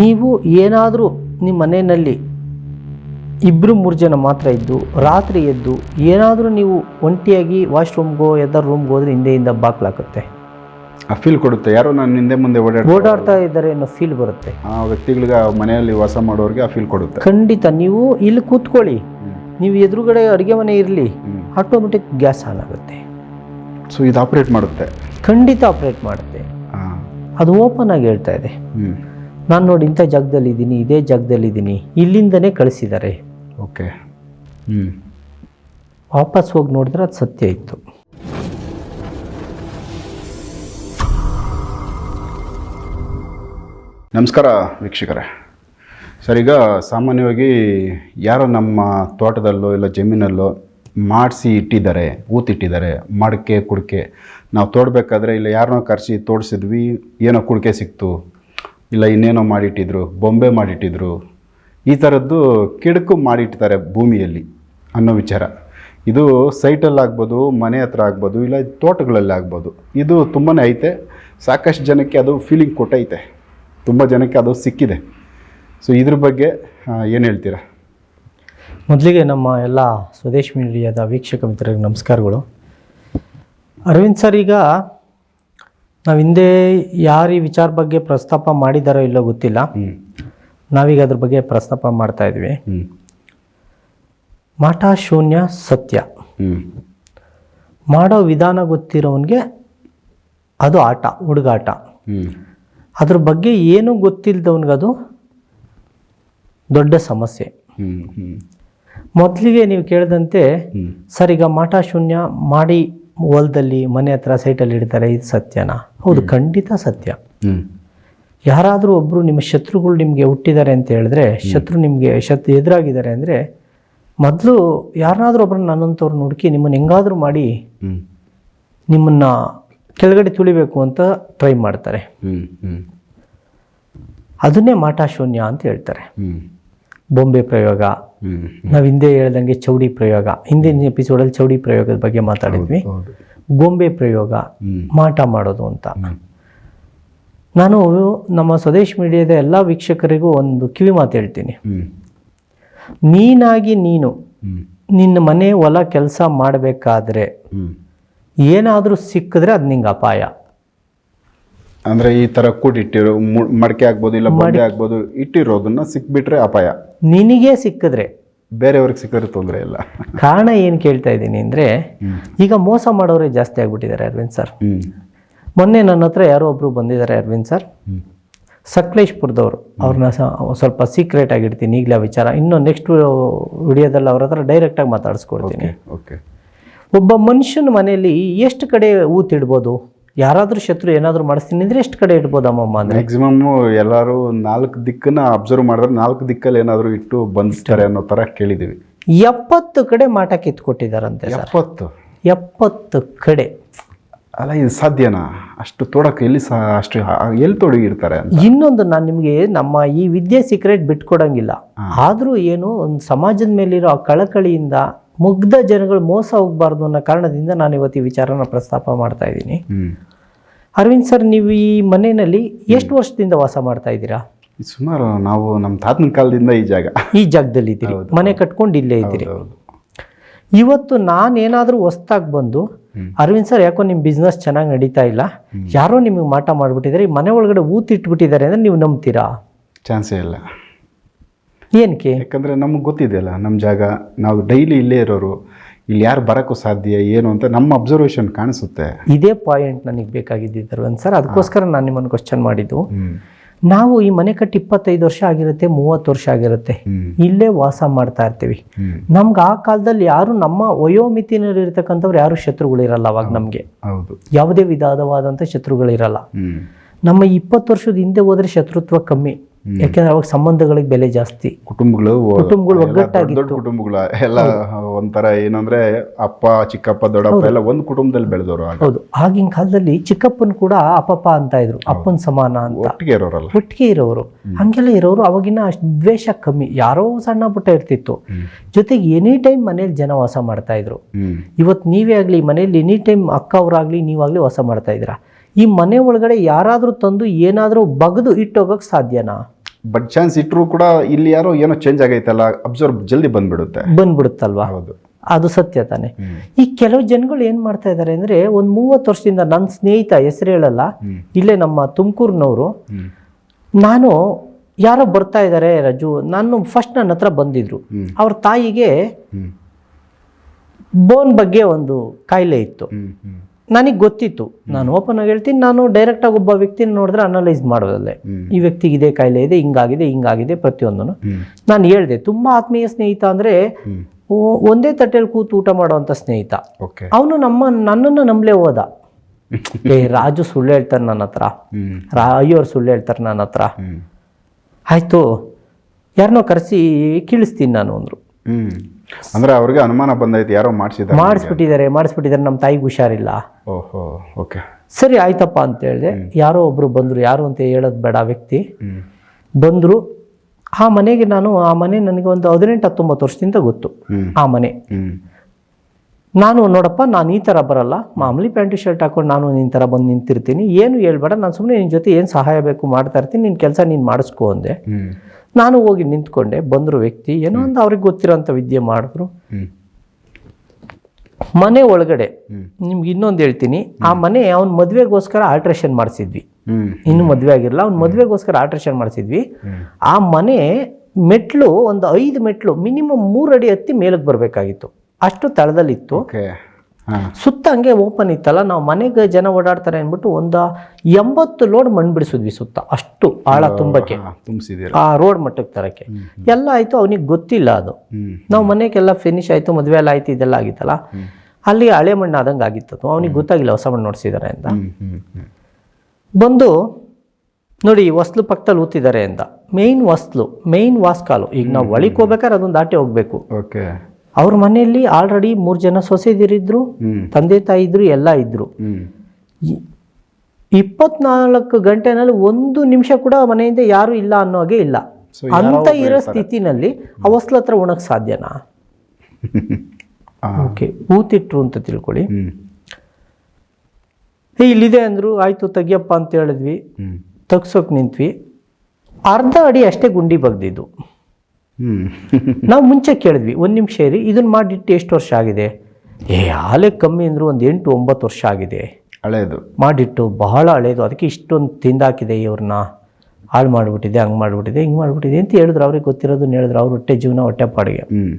ನೀವು ಏನಾದರೂ ನಿಮ್ಮ ಮನೆಯಲ್ಲಿ ಇಬ್ಬರು ಮೂರು ಜನ ಮಾತ್ರ ಇದ್ದು ರಾತ್ರಿ ಎದ್ದು ಏನಾದರೂ ನೀವು ಒಂಟಿಯಾಗಿ ವಾಶ್ರೂಮ್ಗೋ ಯಾವ್ದಾರು ರೂಮ್ಗೆ ಹೋದ್ರೆ ಹಿಂದೆಯಿಂದ ಬಾಕ್ಲಾಗುತ್ತೆ ಆ ಫೀಲ್ ಕೊಡುತ್ತೆ. ಯಾರೋ ನಾನು ಹಿಂದೆ ಮುಂದೆ ಓಡಾಡ ಓಡಾಡ್ತಾ ಇದ್ದಾರೆ ಅನ್ನೋ ಫೀಲ್ ಬರುತ್ತೆ. ಆ ವ್ಯಕ್ತಿಗಳಿಗೆ ಆ ಮನೆಯಲ್ಲಿ ವಾಸ ಮಾಡೋರಿಗೆ ಆ ಫೀಲ್ ಕೊಡುತ್ತೆ. ಖಂಡಿತ. ನೀವು ಇಲ್ಲಿ ಕೂತ್ಕೊಳ್ಳಿ. ನೀವು ಎದುರುಗಡೆ ಅಡುಗೆ ಮನೆ ಇರಲಿ ಆಟೋಮೆಟಿಕ್ ಗ್ಯಾಸ್ ಆನ್ ಆಗುತ್ತೆ. ಸೊ ಇದು ಆಪ್ರೇಟ್ ಮಾಡುತ್ತೆ. ಖಂಡಿತ ಆಪ್ರೇಟ್ ಮಾಡುತ್ತೆ. ಅದು ಓಪನ್ ಆಗಿ ಹೇಳ್ತಾ ಇದೆ. ಹ್ಞೂ ನಾನು ನೋಡಿ ಇಂಥ ಜಾಗದಲ್ಲಿದ್ದೀನಿ ಇದೇ ಜಾಗದಲ್ಲಿದ್ದೀನಿ ಇಲ್ಲಿಂದನೇ ಕಳಿಸಿದ್ದಾರೆ. ಓಕೆ. ಹ್ಞೂ ವಾಪಸ್ ಹೋಗಿ ನೋಡಿದ್ರೆ ಅದು ಸತ್ಯ ಇತ್ತು. ನಮಸ್ಕಾರ ವೀಕ್ಷಕರೇ. ಸರ್ ಈಗ ಸಾಮಾನ್ಯವಾಗಿ ಯಾರೋ ನಮ್ಮ ತೋಟದಲ್ಲೋ ಇಲ್ಲ ಜಮೀನಲ್ಲೋ ಮಾಡಿಸಿ ಇಟ್ಟಿದ್ದಾರೆ ಊತಿಟ್ಟಿದ್ದಾರೆ ಮಡಕೆ ಕುಡಿಕೆ. ನಾವು ತೋಡಬೇಕಾದ್ರೆ ಇಲ್ಲ ಯಾರನ್ನೋ ಕರೆಸಿ ತೋಡಿಸಿದ್ವಿ ಏನೋ ಕುಡಿಕೆ ಸಿಕ್ತು ಇಲ್ಲ ಇನ್ನೇನೋ ಮಾಡಿಟ್ಟಿದ್ರು, ಬೊಂಬೆ ಮಾಡಿಟ್ಟಿದ್ರು, ಈ ಥರದ್ದು ಕಿಡಕು ಮಾಡಿಟ್ಟಿದ್ದಾರೆ ಭೂಮಿಯಲ್ಲಿ ಅನ್ನೋ ವಿಚಾರ. ಇದು ಸೈಟಲ್ಲಿ ಆಗ್ಬೋದು, ಮನೆ ಹತ್ರ ಆಗ್ಬೋದು, ಇಲ್ಲ ತೋಟಗಳಲ್ಲಿ ಆಗ್ಬೋದು. ಇದು ತುಂಬಾ ಐತೆ. ಸಾಕಷ್ಟು ಜನಕ್ಕೆ ಅದು ಫೀಲಿಂಗ್ ಕೊಟ್ಟೈತೆ. ತುಂಬ ಜನಕ್ಕೆ ಅದು ಸಿಕ್ಕಿದೆ. ಸೊ ಇದ್ರ ಬಗ್ಗೆ ಏನು ಹೇಳ್ತೀರಾ? ಮೊದಲಿಗೆ ನಮ್ಮ ಎಲ್ಲ ಸ್ವದೇಶ್ ಮೀಡಿಯಾದ ವೀಕ್ಷಕ ಮಿತ್ರರಿಗೆ ನಮಸ್ಕಾರಗಳು. ಅರವಿಂದ್ ಸರ್, ಈಗ ನಾವು ಹಿಂದೆ ಯಾರು ಈ ವಿಚಾರ ಬಗ್ಗೆ ಪ್ರಸ್ತಾಪ ಮಾಡಿದಾರೋ ಇಲ್ಲೋ ಗೊತ್ತಿಲ್ಲ. ನಾವೀಗ ಅದ್ರ ಬಗ್ಗೆ ಪ್ರಸ್ತಾಪ ಮಾಡ್ತಾ ಇದ್ವಿ. ಮಠ ಮಾಟ ಶೂನ್ಯ ಸತ್ಯ. ಮಾಡೋ ವಿಧಾನ ಗೊತ್ತಿರೋವನಿಗೆ ಅದು ಆಟ ಹುಡುಗಾಟ. ಅದ್ರ ಬಗ್ಗೆ ಏನೂ ಗೊತ್ತಿಲ್ಲದವನಿಗದು ದೊಡ್ಡ ಸಮಸ್ಯೆ. ಮೊದಲಿಗೆ ನೀವು ಕೇಳಿದಂತೆ ಸರ್ ಈಗ ಮಾಟ ಶೂನ್ಯ ಮಾಡಿ ಹೊಲದಲ್ಲಿ ಮನೆ ಹತ್ರ ಸೈಟಲ್ಲಿ ಇಡ್ತಾರೆ ಇದು ಸತ್ಯನಾ? ಹೌದು ಖಂಡಿತ ಸತ್ಯ. ಯಾರಾದರೂ ಒಬ್ಬರು ನಿಮ್ಮ ಶತ್ರುಗಳು ನಿಮಗೆ ಹುಟ್ಟಿದ್ದಾರೆ ಅಂತ ಹೇಳಿದ್ರೆ ಶತ್ರು ನಿಮಗೆ ಶತ್ರು ಎದುರಾಗಿದ್ದಾರೆ ಅಂದರೆ ಮೊದಲು ಯಾರನ್ನಾದರೂ ಒಬ್ಬರನ್ನ ನನ್ನಂಥವ್ರು ಹುಡುಕಿ ನಿಮ್ಮನ್ನು ಹೆಂಗಾದರೂ ಮಾಡಿ ನಿಮ್ಮನ್ನು ಕೆಳಗಡೆ ತುಳಿಬೇಕು ಅಂತ ಟ್ರೈ ಮಾಡ್ತಾರೆ. ಅದನ್ನೇ ಮಾಟ ಶೂನ್ಯ ಅಂತ ಹೇಳ್ತಾರೆ. ಬೊಂಬೆ ಪ್ರಯೋಗ ನಾವು ಹಿಂದೆ ಹೇಳ್ದಂಗೆ ಚೌಡಿ ಪ್ರಯೋಗ. ಹಿಂದಿನ ಎಪಿಸೋಡಲ್ಲಿ ಚೌಡಿ ಪ್ರಯೋಗದ ಬಗ್ಗೆ ಮಾತಾಡಿದ್ವಿ. ಗೊಂಬೆ ಪ್ರಯೋಗ ಮಾಟ ಮಾಡೋದು ಅಂತ. ನಾನು ನಮ್ಮ ಸ್ವದೇಶ್ ಮೀಡಿಯಾದ ಎಲ್ಲ ವೀಕ್ಷಕರಿಗೂ ಒಂದು ಕಿವಿ ಮಾತು ಹೇಳ್ತೀನಿ. ನೀನಾಗಿ ನೀನು ನಿನ್ನ ಮನೆ ಹೊಲ ಕೆಲಸ ಮಾಡಬೇಕಾದ್ರೆ ಏನಾದರೂ ಸಿಕ್ಕಿದ್ರೆ ಅದು ನಿಂಗೆ ಅಪಾಯ. ಅಂದರೆ ಈ ತರ ಕೂಡಿಟ್ಟಿರೋ ಮು- ಮಡಕೆ ಆಗ್ಬೋದು ಇಲ್ಲ ಮಡಕೆ ಆಗ್ಬೋದು ಇಟ್ಟಿರೋದನ್ನ ಸಿಕ್ಬಿಟ್ರೆ ಅಪಾಯ. ನಿನಗೆ ಸಿಕ್ಕಿದ್ರೆ. ಬೇರೆಯವ್ರಿಗೆ ಸಿಕ್ಕಿದ್ರೆ ತೊಂದರೆ ಇಲ್ಲ. ಕಾರಣ ಏನು ಕೇಳ್ತಾ ಇದ್ದೀನಿ ಅಂದರೆ ಈಗ ಮೋಸ ಮಾಡೋರೇ ಜಾಸ್ತಿ ಆಗ್ಬಿಟ್ಟಿದ್ದಾರೆ ಅರವಿಂದ್ ಸರ್. ಮೊನ್ನೆ ನನ್ನ ಹತ್ರ ಯಾರೋ ಒಬ್ಬರು ಬಂದಿದ್ದಾರೆ ಅರವಿಂದ್ ಸರ್. ಸಕ್ಲೇಶ್ಪುರದವರು. ಸಕಲೇಶ್ಪುರದವರು ಅವ್ರನ್ನ ಸ್ವಲ್ಪ ಸೀಕ್ರೆಟ್ ಆಗಿಡ್ತೀನಿ ಈಗಲೇ ವಿಚಾರ. ಇನ್ನು ನೆಕ್ಸ್ಟ್ ವಿಡಿಯೋದಲ್ಲಿ ಅವ್ರ ಹತ್ರ ಡೈರೆಕ್ಟಾಗಿ ಮಾತಾಡಿಸ್ಕೊಡ್ತೀನಿ. ಓಕೆ ಒಬ್ಬ ಮನುಷ್ಯನ ಮನೆಯಲ್ಲಿ ಎಷ್ಟು ಕಡೆ ಊತಿಡ್ಬೋದು ಯಾರಾದರೂ ಶತ್ರು ಏನಾದರೂ ಮಾಡಿಸ್ತೀನಿ ಅಂದರೆ ಎಷ್ಟು ಕಡೆ ಇಡ್ಬೋದಮ್ಮಮ್ಮ ಅಂದರೆ? ಮ್ಯಾಕ್ಸಿಮಮ್ ಎಲ್ಲರೂ ನಾಲ್ಕು ದಿಕ್ಕನ್ನ ಅಬ್ಸರ್ವ್ ಮಾಡಿದ್ರೆ ನಾಲ್ಕು ದಿಕ್ಕಲ್ಲಿ ಏನಾದರೂ ಇಟ್ಟು ಬಂಧಿಸ್ತಾರೆ ಅನ್ನೋ ಥರ ಕೇಳಿದ್ದೀವಿ. ಎಪ್ಪತ್ತು ಕಡೆ ಮಾಟ ಕಿತ್ಕೊಟ್ಟಿದ್ದಾರಂತೆ ಎಪ್ಪತ್ತು? ಎಪ್ಪತ್ತು ಕಡೆ. ಅಲ್ಲ ಇದು ಸಾಧ್ಯನಾ? ಅಷ್ಟು ತೋಡಕ್ಕೆ ಎಲ್ಲಿ ಸಹ ಅಷ್ಟು ಎಲ್ಲಿ ತೊಡಗಿರ್ತಾರೆ ಇನ್ನೊಂದು ನಾನು ನಿಮಗೆ ನಮ್ಮ ಈ ವಿದ್ಯೆ ಸೀಕ್ರೆಟ್ ಬಿಟ್ಕೊಡಂಗಿಲ್ಲ. ಆದರೂ ಏನು ಒಂದು ಸಮಾಜದ ಮೇಲಿರೋ ಆ ಕಳಕಳಿಯಿಂದ ಮುಗ್ಧ ಜನಗಳು ಮೋಸ ಹೋಗಬಾರ್ದು ಅನ್ನೋ ಕಾರಣದಿಂದ ನಾನು ಇವತ್ತು ಈ ವಿಚಾರನ ಪ್ರಸ್ತಾಪ ಮಾಡ್ತಾ ಇದ್ದೀನಿ. ಅರವಿಂದ್ ಸರ್ ನೀವು ಈ ಮನೆಯಲ್ಲಿ ಎಷ್ಟು ವರ್ಷದಿಂದ ವಾಸ ಮಾಡ್ತಾ ಇದ್ದೀರಾ? ಸುಮಾರು ನಾವು ನಮ್ಮ ತಾತನ ಕಾಲದಿಂದ ಈ ಜಾಗ. ಈ ಜಾಗದಲ್ಲಿ ಇದ್ದೀರಿ. ಮನೆ ಕಟ್ಕೊಂಡು ಇಲ್ಲೇ ಇದ್ದೀರಿ. ಇವತ್ತು ನಾನೇನಾದರೂ ಹೊಸ್ದಾಗಿ ಬಂದು ಅರವಿಂದ್ ಸರ್ ಯಾಕೋ ನಿಮ್ಮ ಬಿಸ್ನೆಸ್ ಚೆನ್ನಾಗಿ ನಡೀತಾ ಇಲ್ಲ? ಯಾರೋ ನಿಮಗೆ ಮಾಟ ಮಾಡಿಬಿಟ್ಟಿದ್ದಾರೆ ಈ ಮನೆ ಒಳಗಡೆ ಊತಿಟ್ಬಿಟ್ಟಿದ್ದಾರೆ ಅಂದರೆ ನೀವು ನಂಬ್ತೀರಾ? ಚಾನ್ಸೇ ಇಲ್ಲ. ಏನಕ್ಕೆ? ಯಾಕಂದರೆ ನಮಗೆ ಗೊತ್ತಿದೆಯಲ್ಲ ನಮ್ಮ ಜಾಗ ನಾವು ಡೈಲಿ ಇಲ್ಲೇ ಇರೋರು ಇಲ್ಲಿ ಯಾರು ಬರೋಕ್ಕೂ ಸಾಧ್ಯ ಏನು ಅಂತ ನಮ್ಮ ಅಬ್ಸರ್ವೇಷನ್ ಕಾಣಿಸುತ್ತೆ. ಇದೇ ಪಾಯಿಂಟ್ ನನಗೆ ಬೇಕಾಗಿದ್ದಿದ್ದರು. ಒಂದು ಸರ್ ಅದಕ್ಕೋಸ್ಕರ ನಾನು ನಿಮ್ಮನ್ನು ಕ್ವಶನ್ ಮಾಡಿದ್ದು. ನಾವು ಈ ಮನೆ ಕಟ್ಟಿ ಇಪ್ಪತ್ತೈದು ವರ್ಷ ಆಗಿರುತ್ತೆ ಮೂವತ್ತು ವರ್ಷ ಆಗಿರುತ್ತೆ. ಇಲ್ಲೇ ವಾಸ ಮಾಡ್ತಾ ಇರ್ತೀವಿ. ನಮ್ಗೆ ಆ ಕಾಲದಲ್ಲಿ ಯಾರು ನಮ್ಮ ವಯೋಮಿತಿನಲ್ಲಿ ಇರತಕ್ಕಂಥವ್ರು ಯಾರು ಶತ್ರುಗಳಿರಲ್ಲ ಅವಾಗ ನಮಗೆ. ಹೌದು. ಯಾವುದೇ ವಿಧವಾದಂಥ ಶತ್ರುಗಳಿರಲ್ಲ ನಮ್ಮ ಇಪ್ಪತ್ತು ವರ್ಷದ ಹಿಂದೆ ಹೋದರೆ ಶತ್ರುತ್ವ ಕಮ್ಮಿ. ಯಾಕೆಂದ್ರೆ ಅವಾಗ ಸಂಬಂಧಗಳಿಗೆ ಬೆಲೆ ಜಾಸ್ತಿ. ಕುಟುಂಬಗಳು ಕುಟುಂಬಗಳು ಒಗ್ಗಟ್ಟಾಗಿ ದೊಡ್ಡ ಕುಟುಂಬಗಳು ಎಲ್ಲ ಒಂಥರ ಏನಂದ್ರೆ ಅಪ್ಪ ಚಿಕ್ಕಪ್ಪ ದೊಡ್ಡಪ್ಪ ಎಲ್ಲ ಒಂದು ಕುಟುಂಬದಲ್ಲಿ ಬೆಳೆದವರು ಹೌದು. ಆಗಿನ ಕಾಲದಲ್ಲಿ ಚಿಕ್ಕಪ್ಪನ್ ಕೂಡ ಅಪ್ಪಪ್ಪ ಅಂತ ಇದ್ರು. ಅಪ್ಪನ ಸಮಾನ ಅಂತ. ಒಟ್ಟಿಗೆ ಇರೋರಲ್ಲ. ಒಟ್ಟಿಗೆ ಇರೋರು. ಹಂಗೆಲ್ಲ ಇರೋರು ಅವಾಗಿನ ದ್ವೇಷ ಕಮ್ಮಿ. ಯಾರೋ ಸಣ್ಣ ಪುಟ್ಟ ಇರ್ತಿತ್ತು. ಜೊತೆಗೆ ಎನಿ ಟೈಮ್ ಮನೇಲಿ ಜನ ವಾಸ ಮಾಡ್ತಾ ಇದ್ರು. ಇವತ್ತು ನೀವೇ ಆಗಲಿ ಮನೇಲಿ ಎನಿ ಟೈಮ್ ಅಕ್ಕ ಅವರಾಗಲಿ ನೀವಾಗಲಿ ವಾಸ ಮಾಡ್ತಾ ಇದ್ದೀರಾ. ಈ ಮನೆ ಒಳಗಡೆ ಯಾರಾದರೂ ತಂದು ಏನಾದರೂ ಬಗದು ಇಟ್ಟೋಗಕ್ಕೆ ಸಾಧ್ಯನಾ? ಬಟ್ ಚಾನ್ಸ್ ಇಟ್ಟರು ಕೂಡ ಇಲ್ಲಿ ಯಾರೋ ಏನೋ ಚೇಂಜ್ ಆಗೈತಲ್ಲ ಅಬ್ಸರ್ವ್ ಜಲ್ದಿ ಬಂದ್ಬಿಡುತ್ತೆ. ಬಂದ್ಬಿಡುತ್ತಲ್ವಾ? ಹೌದು. ಅದು ಸತ್ಯ ತಾನೆ. ಈ ಕೆಲವು ಜನಗಳು ಏನ್ ಮಾಡ್ತಾ ಇದ್ದಾರೆ ಅಂದ್ರೆ ಒಂದ್ ಮೂವತ್ತು ವರ್ಷದಿಂದ ನನ್ನ ಸ್ನೇಹಿತ ಹೆಸರು ಹೇಳಲ್ಲ ಇಲ್ಲೇ ನಮ್ಮ ತುಮಕೂರಿನವರು. ನಾನು ಯಾರೋ ಬರ್ತಾ ಇದ್ದಾರೆ ರಜು ನಾನು ಫಸ್ಟ್ ನನ್ನ ಹತ್ರ ಬಂದಿದ್ರು. ಅವ್ರ ತಾಯಿಗೆ ಬೋನ್ ಬಗ್ಗೆ ಒಂದು ಕಾಯಿಲೆ ಇತ್ತು. ನನಗೆ ಗೊತ್ತಿತ್ತು. ನಾನು ಓಪನ್ ಆಗಿ ಹೇಳ್ತೀನಿ ನಾನು ಡೈರೆಕ್ಟ್ ಆಗಿ ಒಬ್ಬ ವ್ಯಕ್ತಿನ ನೋಡಿದ್ರೆ ಅನಲೈಸ್ ಮಾಡೋದಲ್ಲೇ. ಈ ವ್ಯಕ್ತಿಗೆ ಇದೇ ಕಾಯಿಲೆ ಇದೆ ಹಿಂಗಾಗಿದೆ ಹಿಂಗಾಗಿದೆ ಪ್ರತಿಯೊಂದನ್ನು. ನಾನು ಹೇಳ್ದೆ ತುಂಬ ಆತ್ಮೀಯ ಸ್ನೇಹಿತ ಅಂದ್ರೆ ಒಂದೇ ತಟ್ಟೆಯಲ್ಲಿ ಕೂತು ಊಟ ಮಾಡುವಂತ ಸ್ನೇಹಿತ. ಅವನು ನಮ್ಮ ನನ್ನನ್ನು ನಂಬಲೇ ಹೋದ. ಏ ರಾಜು ಸುಳ್ಳು ಹೇಳ್ತಾರೆ ನನ್ನ ಹತ್ರ. ರಾ ಅಯ್ಯೋರು ಸುಳ್ಳು ಹೇಳ್ತಾರೆ ನನ್ನ ಹತ್ರ. ಆಯ್ತು ಯಾರನ್ನೋ ಕರೆಸಿ ಕೀಳಿಸ್ತೀನಿ ನಾನು ಅಂದ್ರು. ಅಂದ್ರೆ ಅವ್ರಿಗೆ ಅನುಮಾನ ಬಂದೈತೆ ಯಾರೋ ಮಾಡಿಸಿದ್ದಾರೆ ಮಾಡಿಸ್ಬಿಟ್ಟಿದ್ದಾರೆ ಮಾಡಿಸ್ಬಿಟ್ಟಿದ್ದಾರೆ ನಮ್ಮ ತಾಯಿಗೆ ಹುಷಾರಿಲ್ಲ. ಓಹೋ ಓಕೆ. ಸರಿ ಆಯ್ತಪ್ಪ ಅಂತ ಹೇಳಿದೆ. ಯಾರೋ ಒಬ್ರು ಬಂದ್ರು ಯಾರು ಅಂತ ಹೇಳೋದು ಬೇಡ ವ್ಯಕ್ತಿ. ಬಂದ್ರು ಆ ಮನೆಗೆ ನಾನು ಆ ಮನೆ ನನಗೆ ಒಂದು ಹದಿನೆಂಟು ಹತ್ತೊಂಬತ್ತು ವರ್ಷದಿಂದ ಗೊತ್ತು. ಆ ಮನೆ. ನಾನು ನೋಡಪ್ಪ ನಾನು ಈ ಥರ ಬರಲ್ಲ. ಮಾಮೂಲಿ ಪ್ಯಾಂಟು ಶರ್ಟ್ ಹಾಕೊಂಡು ನಾನು ನಿನ್ನ ಥರ ಬಂದು ನಿಂತಿರ್ತೀನಿ. ಏನು ಹೇಳ್ಬೇಡ ನಾನು ಸುಮ್ಮನೆ ನಿನ್ನ ಜೊತೆ ಏನು ಸಹಾಯ ಬೇಕು ಮಾಡ್ತಾ ಇರ್ತೀನಿ ನಿನ್ನ ಕೆಲಸ ನೀನು ಮಾಡಿಸ್ಕೊ ಅಂದೆ. ನಾನು ಹೋಗಿ ನಿಂತ್ಕೊಂಡೆ ಬಂದರು ವ್ಯಕ್ತಿ ಏನೋ ಒಂದು ಅವ್ರಿಗೆ ಗೊತ್ತಿರೋಂಥ ವಿದ್ಯೆ ಮಾಡಿದ್ರು. ಮನೆ ಒಳಗಡೆ. ನಿಮ್ಗೆ ಇನ್ನೊಂದು ಹೇಳ್ತೀನಿ ಆ ಮನೆ ಅವ್ನ ಮದುವೆಗೋಸ್ಕರ ಆಲ್ಟ್ರೇಷನ್ ಮಾಡಿಸಿದ್ವಿ. ಇನ್ನು ಮದುವೆ ಆಗಿರಲ್ಲ ಅವ್ನ ಮದುವೆಗೋಸ್ಕರ ಆಲ್ಟ್ರೇಷನ್ ಮಾಡಿಸಿದ್ವಿ. ಆ ಮನೆ ಮೆಟ್ಲು ಒಂದು ಐದು ಮೆಟ್ಲು ಮಿನಿಮಮ್ ಮೂರು ಅಡಿ ಹತ್ತಿ ಮೇಲಕ್ಕೆ ಬರಬೇಕಾಗಿತ್ತು. ಅಷ್ಟು ತಳದಲ್ಲಿತ್ತು. ಸುತ್ತ ಹಂಗೆ ಓಪನ್ ಇತ್ತಲ್ಲ ನಾವು ಮನೆಗೆ ಜನ ಓಡಾಡ್ತಾರೆ ಅಂದ್ಬಿಟ್ಟು ಒಂದು ಎಂಬತ್ತು ಲೋಡ್ ಮಣ್ಣು ಬಿಡಿಸಿದ್ವಿ ಸುತ್ತ ಅಷ್ಟು ಆಳ ತುಂಬಕ್ಕೆ. ಆ ರೋಡ್ ಮಟ್ಟಕ್ಕೆ ತರಕ್ಕೆ. ಎಲ್ಲ ಆಯ್ತು ಅವನಿಗೆ ಗೊತ್ತಿಲ್ಲ ಅದು. ನಾವು ಮನೆಗೆಲ್ಲ ಫಿನಿಶ್ ಆಯ್ತು ಮದುವೆ ಎಲ್ಲ ಆಯ್ತು ಇದೆಲ್ಲ ಆಗಿತ್ತಲ್ಲ. ಅಲ್ಲಿ ಹಳೆ ಮಣ್ಣು ಆದಂಗೆ ಆಗಿತ್ತು ಅವನಿಗೆ ಗೊತ್ತಾಗಿಲ್ಲ ಹೊಸ ಮಣ್ಣು ನೋಡಿಸಿದ್ದಾರೆ ಅಂತ. ಬಂದು ನೋಡಿ ಹೊಸ್ಲು ಪಕ್ಕದಲ್ಲಿ ಊತಿದ್ದಾರೆ ಅಂತ. ಮೇಯ್ನ್ ಹೊಸ್ಲು ಮೇಯ್ನ್ ವಾಸ್ಕಾಲು. ಈಗ ನಾವು ಒಳಗೆ ಹೋಗ್ಬೇಕಾದ್ರೆ ಅದೊಂದು ದಾಟಿ ಹೋಗ್ಬೇಕು. ಓಕೆ ಅವ್ರ ಮನೆಯಲ್ಲಿ ಆಲ್ರೆಡಿ ಮೂರು ಜನ ಸೊಸೆದಿರಿದ್ರು ತಂದೆ ತಾಯಿ ಇದ್ರು. ಎಲ್ಲ ಇದ್ರು ಇಪ್ಪತ್ನಾಲ್ಕು ಗಂಟೆನಲ್ಲಿ ಒಂದು ನಿಮಿಷ ಕೂಡ ಮನೆಯಿಂದ ಯಾರು ಇಲ್ಲ ಅನ್ನೋ ಹಾಗೆ ಇಲ್ಲ. ಅಂತ ಇರೋ ಸ್ಥಿತಿನಲ್ಲಿ ಆ ಹೊಸ್ಲ ಹತ್ರ ಉಣಕ್ ಸಾಧ್ಯನಾ? ಓಕೆ ಊತಿಟ್ರು ಅಂತ ತಿಳ್ಕೊಳ್ಳಿ. ಏ ಇಲ್ಲಿದೆ ಅಂದ್ರು ಆಯ್ತು ತೆಗಿಯಪ್ಪ ಅಂತ ಹೇಳಿದ್ವಿ. ತಗ್ಸೋಕೆ ನಿಂತ್ವಿ. ಅರ್ಧ ಅಡಿ ಅಷ್ಟೇ ಗುಂಡಿ ಬಗ್ದಿದ್ದು. ನಾವು ಮುಂಚೆ ಕೇಳಿದ್ವಿ ಒಂದು ನಿಮಿಷ ಇರಿ ಇದನ್ನು ಮಾಡಿಟ್ಟು ಎಷ್ಟು ವರ್ಷ ಆಗಿದೆ? ಏ ಹಾಲೆ ಕಮ್ಮಿ ಅಂದರೂ ಒಂದು ಎಂಟು ಒಂಬತ್ತು ವರ್ಷ ಆಗಿದೆ. ಹಳೇದು. ಮಾಡಿಟ್ಟು ಬಹಳ ಹಳೇದು ಅದಕ್ಕೆ ಇಷ್ಟೊಂದು ತಿಂದಾಕಿದೆ ಇವ್ರನ್ನ ಹಾಳು ಮಾಡಿಬಿಟ್ಟಿದೆ ಹಂಗೆ ಮಾಡಿಬಿಟ್ಟಿದೆ ಹಿಂಗೆ ಮಾಡಿಬಿಟ್ಟಿದೆ ಅಂತ ಹೇಳಿದ್ರು ಅವ್ರಿಗೆ ಗೊತ್ತಿರೋದನ್ನ ಹೇಳಿದ್ರು ಅವ್ರ ಹೊಟ್ಟೆ ಜೀವನ ಹೊಟ್ಟೆ ಪಾಡಿಗೆ. ಹ್ಮ್.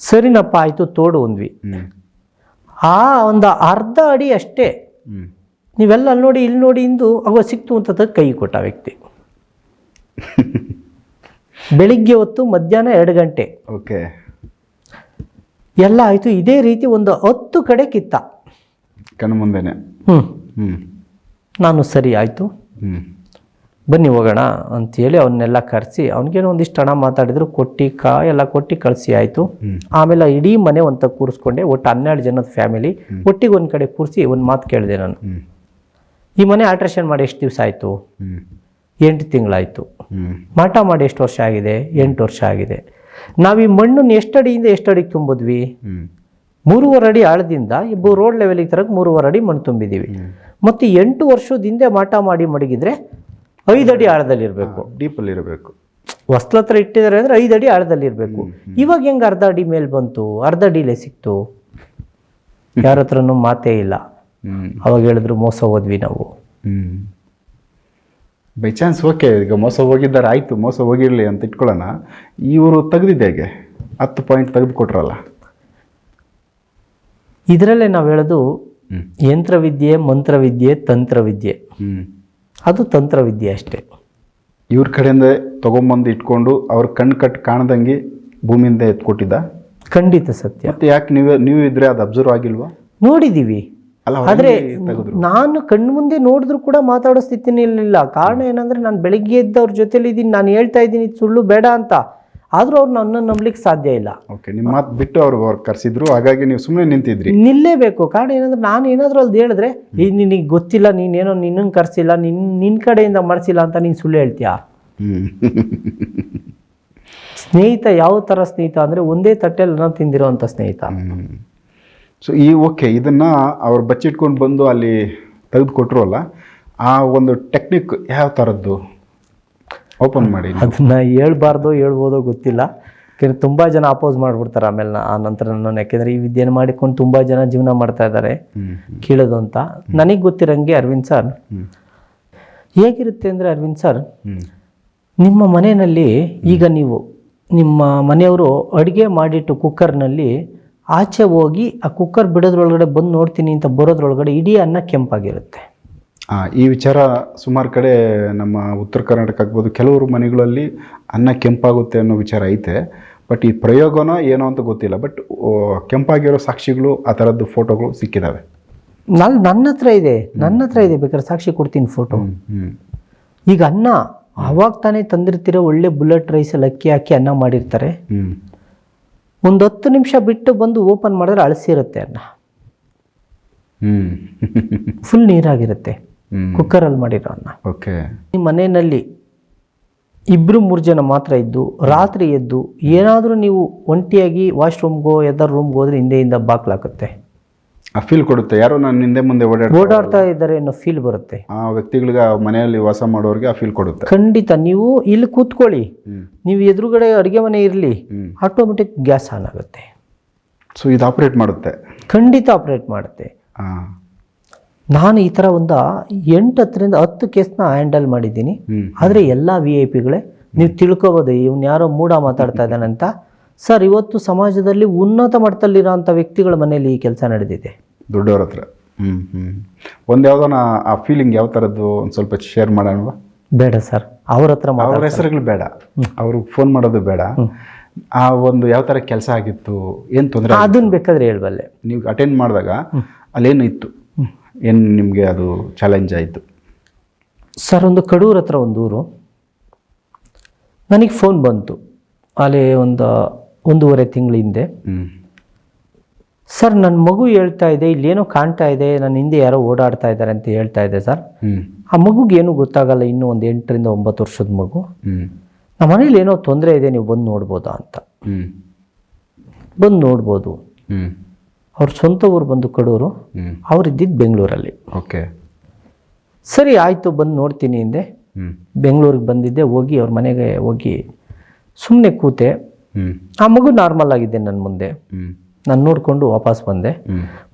ಸರಿನಪ್ಪ ಆಯಿತು ತೋಡು ಅಂದ್ವಿ. ಆ ಒಂದು ಅರ್ಧ ಅಡಿ ಅಷ್ಟೇ. ನೀವೆಲ್ಲ ಅಲ್ಲಿ ನೋಡಿ ಇಲ್ಲಿ ನೋಡಿ ಇಂದು ಅವಾಗ ಸಿಕ್ತು ಅಂತ ಕೈ ಕೊಟ್ಟ ವ್ಯಕ್ತಿ. ಬೆಳಿಗ್ಗೆ ಹೊತ್ತು ಮಧ್ಯಾಹ್ನ ಎರಡು ಗಂಟೆ. ಓಕೆ. ಎಲ್ಲ ಆಯಿತು. ಇದೇ ರೀತಿ ಒಂದು ಹತ್ತು ಕಡೆ ಕಿತ್ತ. ಕಣ್ಣು ಮುಂದೆನೆ. ಹ್ಞೂ ನಾನು ಸರಿ ಆಯಿತು. ಹ್ಞೂ ಬನ್ನಿ ಹೋಗೋಣ ಅಂತೇಳಿ ಅವನ್ನೆಲ್ಲ ಕರೆಸಿ ಅವ್ನಿಗೇನೋ ಒಂದಿಷ್ಟು ಹಣ ಮಾತಾಡಿದ್ರು ಕೊಟ್ಟು ಕಾ ಎಲ್ಲ ಕೊಟ್ಟು ಕಳಿಸಿ ಆಯಿತು. ಹ್ಮ್. ಆಮೇಲೆ ಇಡೀ ಮನೆ ಅಂತ ಕೂರಿಸ್ಕೊಂಡೆ. ಒಟ್ಟು ಹನ್ನೆರಡು ಜನದ ಫ್ಯಾಮಿಲಿ. ಒಟ್ಟಿಗೆ ಒಂದು ಕಡೆ ಕೂರಿಸಿ ಒಂದು ಮಾತು ಕೇಳಿದೆ ನಾನು. ಈ ಮನೆ ಆಲ್ಟ್ರೇಷನ್ ಮಾಡಿ ಎಷ್ಟು ದಿವಸ ಆಯಿತು? ಎಂಟು ತಿಂಗಳಾಯಿತು. ಮಠ ಮಾಟ ಮಾಡಿ ಎಷ್ಟು ವರ್ಷ ಆಗಿದೆ? ಎಂಟು ವರ್ಷ ಆಗಿದೆ. ನಾವು ಈ ಮಣ್ಣನ್ನು ಎಷ್ಟು ಅಡಿಯಿಂದ ಎಷ್ಟು ಅಡಿಗೆ ತುಂಬಿದ್ವಿ ಮೂರುವರೆ ಅಡಿ ಆಳದಿಂದ ಇಬ್ಬರು ರೋಡ್ ಲೆವೆಲಿಗೆ ತರಕ್ಕೆ ಮೂರುವರೆ ಅಡಿ ಮಣ್ಣು ತುಂಬಿದ್ದೀವಿ ಮತ್ತು ಎಂಟು ವರ್ಷದ ಹಿಂದೆ ಮಾಟ ಮಾಡಿ ಮಡಗಿದ್ರೆ ಐದು ಅಡಿ ಆಳದಲ್ಲಿರಬೇಕು ಡೀಪಲ್ಲಿ ಇರಬೇಕು. ಹೊಸ್ಲ ಹತ್ರ ಇಟ್ಟಿದ್ದಾರೆ ಅಂದರೆ ಐದು ಅಡಿ ಆಳದಲ್ಲಿ ಇರಬೇಕು. ಇವಾಗ ಹೆಂಗೆ ಅರ್ಧ ಅಡಿ ಮೇಲೆ ಬಂತು? ಅರ್ಧ ಅಡಿಲೇ ಸಿಕ್ತು. ಯಾರ ಹತ್ರನೂ ಮಾತೇ ಇಲ್ಲ. ಅವಾಗ ಹೇಳಿದ್ರು ಮೋಸ ಹೋದ್ವಿ ನಾವು. ಬೈ ಚಾನ್ಸ್ ಓಕೆ ಈಗ ಮೋಸ ಹೋಗಿದ್ದಾರೆ ಆಯಿತು ಮೋಸ ಹೋಗಿರಲಿ ಅಂತ ಇಟ್ಕೊಳ್ಳೋಣ. ಇವರು ತೆಗೆದಿದ್ದೆ ಹೇಗೆ? ಹತ್ತು ಪಾಯಿಂಟ್ ತೆಗೆದು ಕೊಟ್ರಲ್ಲ. ಇದರಲ್ಲೇ ನಾವು ಹೇಳೋದು ಯಂತ್ರವಿದ್ಯೆ ಮಂತ್ರವಿದ್ಯೆ ತಂತ್ರವಿದ್ಯೆ. ಅದು ತಂತ್ರವಿದ್ಯೆ ಅಷ್ಟೇ. ಇವ್ರ ಕಡೆಯಿಂದ ತೊಗೊಂಬಂದು ಇಟ್ಕೊಂಡು ಅವ್ರ ಕಣ್ಣು ಕಟ್ ಕಾಣದಂಗೆ ಭೂಮಿಯಿಂದ ಎತ್ಕೊಟ್ಟಿದ್ದ? ಖಂಡಿತ ಸತ್ಯ. ಯಾಕೆ ನೀವು ನೀವು ಇದ್ರೆ ಅದು ಅಬ್ಸರ್ವ್ ಆಗಿಲ್ವಾ? ನೋಡಿದೀವಿ. ಅಲ್ಲ ಆದ್ರೆ ನಾನು ಕಣ್ಣು ಮುಂದೆ ನೋಡಿದ್ರು ಕೂಡ ಮಾತಾಡೋ ಸ್ಥಿತಿನಿಲ್ಲ ಕಾರಣ ಏನಂದ್ರೆ ನಾನು ಬೆಳಿಗ್ಗೆ ಎದ್ದವ್ರ ಜೊತೆಲಿ ಇದೀನಿ ನಾನು ಹೇಳ್ತಾ ಇದ್ದೀನಿ ಇದು ಸುಳ್ಳು ಬೇಡ ಅಂತ. ಆದ್ರೂ ಅವ್ರು ನನ್ನ ನಂಬಲಿಕ್ಕೆ ಸಾಧ್ಯ ಇಲ್ಲ. ಓಕೆ ನಿಮ್ಮ ಮಾತು ಬಿಟ್ಟು ಅವ್ರು ಅವ್ರು ಕರ್ಸಿದ್ರು ಹಾಗಾಗಿ ನೀವು ಸುಮ್ಮನೆ ನಿಂತಿದ್ರಿ. ನಿಲ್ಲೇಬೇಕು. ಕಾರಣ ಏನಂದ್ರೆ ನಾನು ಏನಾದರೂ ಅಲ್ಲಿ ಹೇಳಿದ್ರೆ ಈ ನಿನಗೆ ಗೊತ್ತಿಲ್ಲ ನೀನೇನೋ ನಿನ್ನಂಗೆ ಕರ್ಸಿಲ್ಲ ನಿನ್ ನಿನ್ನ ಕಡೆಯಿಂದ ಮಾಡಿಸಿಲ್ಲ ಅಂತ ನೀನು ಸುಳ್ಳು ಹೇಳ್ತೀಯಾ? ಸ್ನೇಹಿತ ಯಾವ ಥರ ಸ್ನೇಹಿತ ಅಂದರೆ ಒಂದೇ ತಟ್ಟೆಯಲ್ಲಿ ನಾನು ತಿಂದಿರೋವಂಥ ಸ್ನೇಹಿತ. ಸೊ ಈ ಓಕೆ ಇದನ್ನು ಅವ್ರು ಬಚ್ಚಿಟ್ಕೊಂಡು ಬಂದು ಅಲ್ಲಿ ತೆಗೆದುಕೊಟ್ರು ಅಲ್ಲ ಆ ಒಂದು ಟೆಕ್ನಿಕ್ ಯಾವ ಥರದ್ದು ಓಪನ್ ಮಾಡಿ. ಅದನ್ನ ಹೇಳ್ಬಾರ್ದೋ ಹೇಳ್ಬೋದೋ ಗೊತ್ತಿಲ್ಲ. ಯಾಕೆಂದರೆ ತುಂಬ ಜನ ಅಪೋಸ್ ಮಾಡಿಬಿಡ್ತಾರೆ ಆಮೇಲೆ ಆ ನಂತರ ನಾನು ಯಾಕೆಂದರೆ ಈ ವಿದ್ಯೆನ ಮಾಡಿಕೊಂಡು ತುಂಬ ಜನ ಜೀವನ ಮಾಡ್ತಾ ಇದ್ದಾರೆ. ಕೇಳೋದು ಕೀಳೋದು ಅಂತ. ನನಗೆ ಗೊತ್ತಿರಂಗೆ ಅರವಿಂದ್ ಸರ್. ಹೇಗಿರುತ್ತೆ ಅಂದರೆ ಅರವಿಂದ್ ಸರ್ ನಿಮ್ಮ ಮನೆಯಲ್ಲಿ ಈಗ ನೀವು ನಿಮ್ಮ ಮನೆಯವರು ಅಡುಗೆ ಮಾಡಿಟ್ಟು ಕುಕ್ಕರ್ನಲ್ಲಿ ಆಚೆ ಹೋಗಿ ಆ ಕುಕ್ಕರ್ ಬಿಡೋದ್ರೊಳಗಡೆ ಬಂದು ನೋಡ್ತೀನಿ ಅಂತ ಬರೋದ್ರೊಳಗಡೆ ಇಡೀ ಅನ್ನ ಕೆಂಪಾಗಿರುತ್ತೆ. ಈ ವಿಚಾರ ಸುಮಾರು ಕಡೆ ನಮ್ಮ ಉತ್ತರ ಕರ್ನಾಟಕ ಆಗ್ಬೋದು ಕೆಲವರು ಮನೆಗಳಲ್ಲಿ ಅನ್ನ ಕೆಂಪಾಗುತ್ತೆ ಅನ್ನೋ ವಿಚಾರ ಐತೆ. ಬಟ್ ಈ ಪ್ರಯೋಗನೋ ಏನೋ ಅಂತ ಗೊತ್ತಿಲ್ಲ. ಬಟ್ ಕೆಂಪಾಗಿರೋ ಸಾಕ್ಷಿಗಳು ಆ ಥರದ್ದು ಫೋಟೋಗಳು ಸಿಕ್ಕಿದ್ದಾವೆ ನಲ್ ನನ್ನ ಹತ್ರ ಇದೆ. ನನ್ನ ಹತ್ರ ಇದೆ. ಬೇಕಾದ್ರೆ ಸಾಕ್ಷಿ ಕೊಡ್ತೀನಿ ಫೋಟೋ. ಈಗ ಅನ್ನ ಅವಾಗ ತಾನೇ ತಂದಿರ್ತಿರೋ ಒಳ್ಳೆ ಬುಲೆಟ್ ರೈಸಲ್ಲಿ ಅಕ್ಕಿ ಹಾಕಿ ಅನ್ನ ಮಾಡಿರ್ತಾರೆ. ಒಂದು ಹತ್ತು ನಿಮಿಷ ಬಿಟ್ಟು ಬಂದು ಓಪನ್ ಮಾಡಿದ್ರೆ ಅಳಸಿರುತ್ತೆ ಅನ್ನ. ಫುಲ್ ನೀರಾಗಿರುತ್ತೆ. ಕುಕ್ಕರಲ್ಲಿ ಮಾಡಿರೋ ಅನ್ನ. ಓಕೆ ನಿಮ್ಮ ಮನೆಯಲ್ಲಿ ಇಬ್ಬರು ಮೂರು ಜನ ಮಾತ್ರ ಇದ್ದು ರಾತ್ರಿ ಎದ್ದು ಏನಾದರೂ ನೀವು ಒಂಟಿಯಾಗಿ ವಾಶ್ರೂಮ್ಗೋ ಎದ್ದಾರು ರೂಮ್ಗೆ ಹೋದ್ರೆ ಹಿಂದೆಯಿಂದ ಬಾಕ್ಲಾಕುತ್ತೆ ಆ ಫೀಲ್ ಕೊಡುತ್ತೆ. ಯಾರೋ ನಾನು ಹಿಂದೆ ಮುಂದೆ ಓಡಾಡ ಓಡಾಡ್ತಾ ಇದ್ದಾರೆ ಅನ್ನೋ ಫೀಲ್ ಬರುತ್ತೆ. ಆ ವ್ಯಕ್ತಿಗಳಿಗೆ ಆ ಮನೆಯಲ್ಲಿ ವಾಸ ಮಾಡೋರಿಗೆ ಆ ಫೀಲ್ ಕೊಡುತ್ತೆ. ಖಂಡಿತ ನೀವು ಇಲ್ಲಿ ಕೂತ್ಕೊಳ್ಳಿ. ನೀವು ಎದುರುಗಡೆ ಅಡುಗೆ ಮನೆ ಇರಲಿ ಆಟೋಮೆಟಿಕ್ ಗ್ಯಾಸ್ ಆನ್ ಆಗುತ್ತೆ. ಸೊ ಇದು ಆಪರೇಟ್ ಮಾಡುತ್ತೆ. ಖಂಡಿತ ಆಪ್ರೇಟ್ ಮಾಡುತ್ತೆ. ನಾನು ಈ ಥರ ಒಂದು ಎಂಟು ಹತ್ತರಿಂದ ಹತ್ತು ಕೇಸ್ನ ಹ್ಯಾಂಡಲ್ ಮಾಡಿದ್ದೀನಿ. ಆದರೆ ಎಲ್ಲ ವಿ ಐ ಪಿಗಳೇ ನೀವು ತಿಳ್ಕೊಬೋದು ಇವ್ನು ಯಾರೋ ಮೂಡ ಮಾತಾಡ್ತಾ ಇದ್ದಾನಂತ. ಸರ್ ಇವತ್ತು ಸಮಾಜದಲ್ಲಿ ಉನ್ನತ ಮಟ್ಟದಲ್ಲಿರೋಂಥ ವ್ಯಕ್ತಿಗಳ ಮನೆಯಲ್ಲಿ ಈ ಕೆಲಸ ನಡೆದಿದೆ. ದೊಡ್ಡವ್ರ ಹತ್ರ. ಹ್ಮ್ ಹ್ಮ್. ಒಂದು ಯಾವ್ದಾನ ಆ ಫೀಲಿಂಗ್ ಯಾವ ಥರದ್ದು ಒಂದು ಸ್ವಲ್ಪ ಶೇರ್ ಮಾಡೋಣವಾ? ಬೇಡ ಸರ್ ಅವ್ರ ಹತ್ರ ಅವ್ರ ಹೆಸರುಗಳು ಬೇಡ. ಅವ್ರಿಗೆ ಫೋನ್ ಮಾಡೋದು ಬೇಡ. ಆ ಒಂದು ಯಾವ ಥರ ಕೆಲಸ ಆಗಿತ್ತು ಏನು ತೊಂದರೆ ಅದನ್ನ ಬೇಕಾದ್ರೆ ಹೇಳ್ಬಲ್ಲೆ. ನೀವು ಅಟೆಂಡ್ ಮಾಡಿದಾಗ ಅಲ್ಲೇನು ಇತ್ತು ಏನು ನಿಮಗೆ ಅದು ಚಾಲೆಂಜ್ ಆಯಿತು? ಸರ್ ಒಂದು ಕಡೂರ ಹತ್ರ ಒಂದು ಊರು. ನನಗೆ ಫೋನ್ ಬಂತು. ಅಲ್ಲಿ ಒಂದು ಒಂದೂವರೆ ತಿಂಗಳ ಹಿಂದೆ. ಸರ್ ನನ್ನ ಮಗು ಹೇಳ್ತಾ ಇದೆ ಇಲ್ಲೇನೋ ಕಾಣ್ತಾ ಇದೆ ನನ್ನ ಹಿಂದೆ ಯಾರೋ ಓಡಾಡ್ತಾ ಇದ್ದಾರೆ ಅಂತ ಹೇಳ್ತಾ ಇದೆ ಸರ್. ಆ ಮಗುಗೆ ಏನು ಗೊತ್ತಾಗಲ್ಲ ಇನ್ನೂ ಒಂದು ಎಂಟರಿಂದ ಒಂಬತ್ತು ವರ್ಷದ ಮಗು. ನಮ್ಮ ಮನೇಲಿ ಏನೋ ತೊಂದರೆ ಇದೆ ನೀವು ಬಂದು ನೋಡ್ಬೋದಾ ಅಂತ. ಬಂದು ನೋಡ್ಬೋದು. ಅವ್ರ ಸ್ವಂತ ಊರು ಬಂದು ಕಡೂರು. ಅವ್ರು ಇದ್ದಿದ್ದು ಬೆಂಗಳೂರಲ್ಲಿ. ಓಕೆ. ಸರಿ ಆಯಿತು ಬಂದು ನೋಡ್ತೀನಿ ಹಿಂದೆ. ಬೆಂಗಳೂರಿಗೆ ಬಂದಿದ್ದೆ ಹೋಗಿ ಅವ್ರ ಮನೆಗೆ ಹೋಗಿ ಸುಮ್ಮನೆ ಕೂತೆ. ಆ ಮಗು ನಾರ್ಮಲ್ ಆಗಿದೆ ನನ್ನ ಮುಂದೆ. ನಾನು ನೋಡಿಕೊಂಡು ವಾಪಸ್ ಬಂದೆ.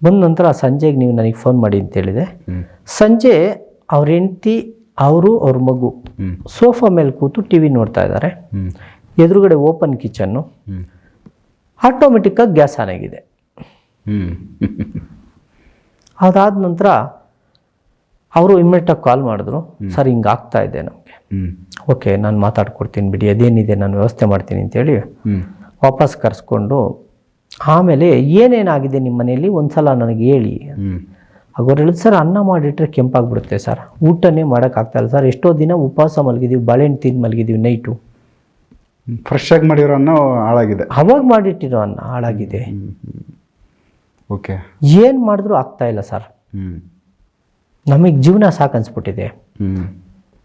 ಬಂದ ನಂತರ ಸಂಜೆಗೆ ನೀವು ನನಗೆ ಫೋನ್ ಮಾಡಿ ಅಂತ ಹೇಳಿದೆ. ಸಂಜೆ ಅವ್ರ ಹೆಂಡತಿ ಅವರು ಅವ್ರ ಮಗು ಸೋಫಾ ಮೇಲೆ ಕೂತು ಟಿ ವಿ ನೋಡ್ತಾ ಇದ್ದಾರೆ ಎದುರುಗಡೆ ಓಪನ್ ಕಿಚನ್ನು ಆಟೋಮೆಟಿಕ್ಕಾಗಿ ಗ್ಯಾಸ್ ಆನ್ ಆಗಿದೆ. ಅದಾದ ನಂತರ ಅವರು ಇಮ್ಮಿಡಿಯೇಟಾಗಿ ಕಾಲ್ ಮಾಡಿದ್ರು. ಸರ್ ಹಿಂಗೆ ಆಗ್ತಾ ಇದೆ ನಮಗೆ. ಓಕೆ ನಾನು ಮಾತಾಡ್ಕೊಡ್ತೀನಿ ಬಿಡಿ ಅದೇನಿದೆ ನಾನು ವ್ಯವಸ್ಥೆ ಮಾಡ್ತೀನಿ ಅಂತೇಳಿ ವಾಪಸ್ ಕರೆಸ್ಕೊಂಡು ಆಮೇಲೆ ಏನೇನಾಗಿದೆ ನಿಮ್ಮ ಮನೆಯಲ್ಲಿ? ಒಂದು ಸಲ ನನಗೆ ಹೇಳಿ. ಅವ್ರು ಹೇಳಿದ್ರು ಸರ್ ಅನ್ನ ಮಾಡಿಟ್ರೆ ಕೆಂಪಾಗ್ಬಿಡುತ್ತೆ ಸರ್. ಊಟನೇ ಮಾಡೋಕ್ಕಾಗ್ತಾಯಿಲ್ಲ ಸರ್. ಎಷ್ಟೋ ದಿನ ಉಪವಾಸ ಮಲಗಿದ್ದೀವಿ ಬಾಳೆಹಣ್ಣು ತಿಂದು ಮಲಗಿದ್ದೀವಿ ನೈಟು ಫ್ರೆಶ್ ಆಗಿ ಮಾಡಿರೋ ಅನ್ನ ಹಾಳಾಗಿದೆ. ಅವಾಗ ಮಾಡಿಟ್ಟಿರೋ ಅನ್ನ ಹಾಳಾಗಿದೆ. ಓಕೆ. ಏನು ಮಾಡಿದ್ರು ಆಗ್ತಾ ಇಲ್ಲ ಸರ್. ನಮಗೆ ಜೀವನ ಸಾಕನ್ಸ್ಬಿಟ್ಟಿದೆ. ಹ್ಞೂ